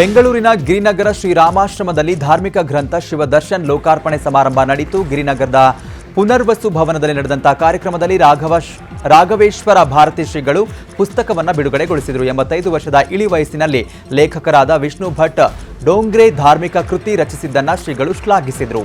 ಬೆಂಗಳೂರಿನ ಗಿರಿನಗರ ಶ್ರೀರಾಮಾಶ್ರಮದಲ್ಲಿ ಧಾರ್ಮಿಕ ಗ್ರಂಥ ಶಿವದರ್ಶನ್ ಲೋಕಾರ್ಪಣೆ ಸಮಾರಂಭ ನಡೆಯಿತು. ಗಿರಿನಗರದ ಪುನರ್ವಸು ಭವನದಲ್ಲಿ ನಡೆದಂತಹ ಕಾರ್ಯಕ್ರಮದಲ್ಲಿ ರಾಘವ ರಾಘವೇಶ್ವರ ಭಾರತಿ ಶ್ರೀಗಳು ಪುಸ್ತಕವನ್ನು ಬಿಡುಗಡೆಗೊಳಿಸಿದರು. ಎಂಬತ್ತೈದು ವರ್ಷದ ಇಳಿ ವಯಸ್ಸಿನಲ್ಲಿ ಲೇಖಕರಾದ ವಿಷ್ಣು ಭಟ್ ಡೋಂಗ್ರೆ ಧಾರ್ಮಿಕ ಕೃತಿ ರಚಿಸಿದ್ದನ್ನು ಶ್ರೀಗಳು ಶ್ಲಾಘಿಸಿದರು.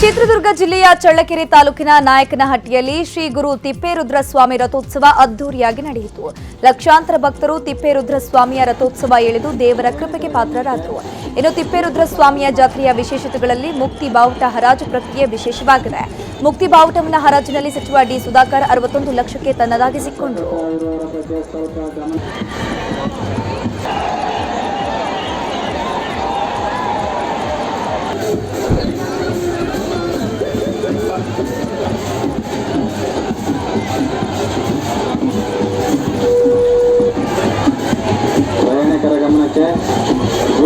ಚಿತ್ರದುರ್ಗ ಜಿಲ್ಲೆಯ ಚಳ್ಳಕೆರೆ ತಾಲೂಕಿನ ನಾಯಕನಹಟ್ಟಿಯಲ್ಲಿ ಶ್ರೀ ಗುರು ತಿಪ್ಪೇರುದ್ರ ಸ್ವಾಮಿ ರಥೋತ್ಸವ ಅದ್ದೂರಿಯಾಗಿ ನಡೆಯಿತು. ಲಕ್ಷಾಂತರ ಭಕ್ತರು ತಿಪ್ಪೇರುದ್ರ ಸ್ವಾಮಿಯ ರಥೋತ್ಸವ ಎಳೆದು ದೇವರ ಕೃಪೆಗೆ ಪಾತ್ರರಾದರು. ಇನ್ನು ತಿಪ್ಪೇರುದ್ರ ಸ್ವಾಮಿಯ ಜಾತ್ರೆಯ ವಿಶೇಷತೆಗಳಲ್ಲಿ ಮುಕ್ತಿ ಬಾವುಟ ಹರಾಜು ಪ್ರಕ್ರಿಯೆ ವಿಶೇಷವಾಗಿದೆ. ಮುಕ್ತಿ ಬಾವುಟವನ್ನು ಹರಾಜಿನಲ್ಲಿ ಸಚಿವ ಡಿ ಸುಧಾಕರ್ ಅರವತ್ತೊಂದು ಲಕ್ಷಕ್ಕೆ ತನ್ನದಾಗಿಸಿಕೊಂಡರು.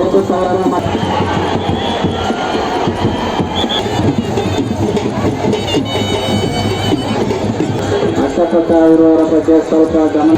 ಒಂದು ಸಾವಿರ ಮತ್ತು ಅಕ್ಕಪಕ್ಕ ಇರುವವರ ಬಗ್ಗೆ ಸ್ವಲ್ಪ ಗಮನ